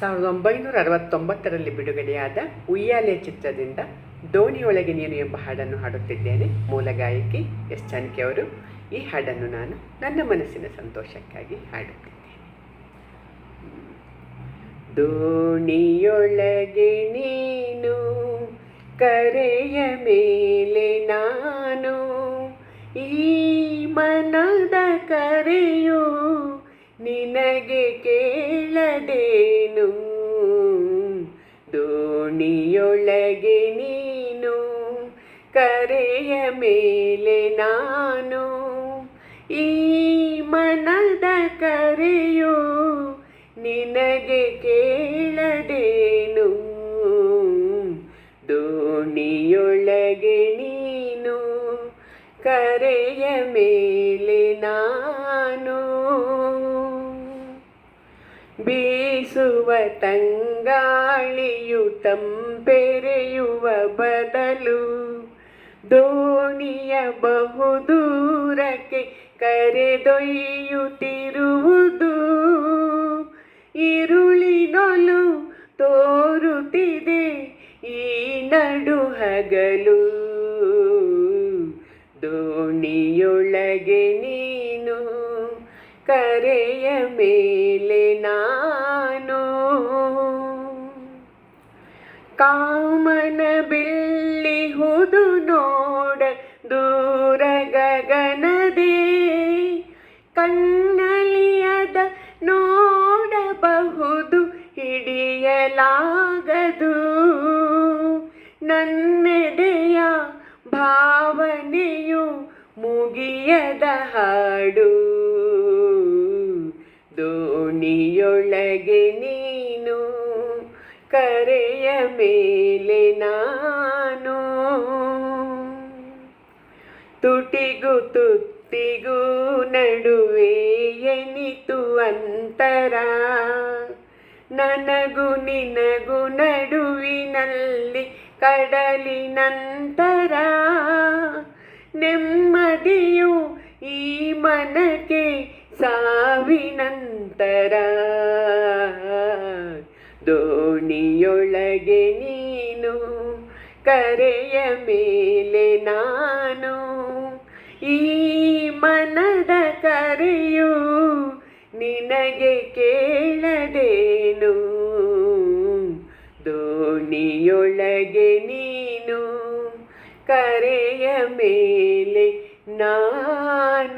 ಸಾವಿರದ ಒಂಬೈನೂರ ಅರವತ್ತೊಂಬತ್ತರಲ್ಲಿ ಬಿಡುಗಡೆಯಾದ ಉಯ್ಯಾಲೆ ಚಿತ್ರದಿಂದ ದೋಣಿಯೊಳಗೆ ನೀನು ಎಂಬ ಹಾಡನ್ನು ಹಾಡುತ್ತಿದ್ದೇನೆ. ಮೂಲ ಗಾಯಕಿ ಎಸ್. ಜಾನಕಿ ಅವರು, ಈ ಹಾಡನ್ನು ನಾನು ನನ್ನ ಮನಸ್ಸಿನ ಸಂತೋಷಕ್ಕಾಗಿ ಹಾಡುತ್ತಿದ್ದೇನೆ. ದೋಣಿಯೊಳಗೆ ನೀನು, ಕರೆಯ ಮೇಲೆ ನಾನು, ಈ ನಿನಗೆ ಕೇಳದೇನು? ದೋಣಿಯೊಳಗೆ ನೀನು, ಕರೆಯ ಮೇಲೆ ನಾನು. ಈ ಮನದ ಕರೆಯು ನಿನಗೆ ಕೇಳದೇನು? ದೋಣಿಯೊಳಗೆ ನೀನು, ಕರೆಯ ಮೇಲೆ ನಾನು. ಬೀಸುವ ತಂಗಾಳಿಯು ತಂಪೆರೆಯುವ ಬದಲು ದೋಣಿಯ ಬಹುದೂರಕ್ಕೆ ಕರೆದೊಯ್ಯುತ್ತಿರುವುದು ಇರುಳಿನೊಲು ತೋರುತ್ತಿದೆ ಈ ನಡು ಹಗಲು ದೋಣಿಯೊಳಗೆ ನೀನು ಕರೆಯ ಮೇಲೆ ನಾನು ಕಾಮನ ಬಿಲ್ಲಿಹುದು ನೋಡ ದೂರ ಗಗನದೇ ಕಣ್ಣಲಿಯದ ನೋಡಬಹುದು ಹಿಡಿಯಲಾಗದು ನನ್ನೆದೆಯ ಭಾವನೆಯು ಮುಗಿಯದ ಹಾಡು. ದೋಣಿಯೊಳಗೆ ನೀನು, ಕರೆಯ ಮೇಲೆ ನಾನು. ತುಟಿಗೂ ತುತ್ತಿಗೂ ನಡುವೆ ಎನಿತು ಅಂತರ, ನನಗೂ ನಿನಗೂ ನಡುವಿನಲ್ಲಿ ಕಡಲಿನಂತರ. ನೆಮ್ಮದಿಯು ಈ ಮನಕ್ಕೆ ಸಾವಿನಂತರ ದೋಣಿಯೊಳಗೆ ನೀನು, ಕರೆಯ ಮೇಲೆ ನಾನು. ಈ ಮನದ ಕರೆಯು ನಿನಗೆ ಕೇಳದೇನು? ದೋಣಿಯೊಳಗೆ ನೀನು, ಕರೆಯ ಮೇಲೆ ನಾನು.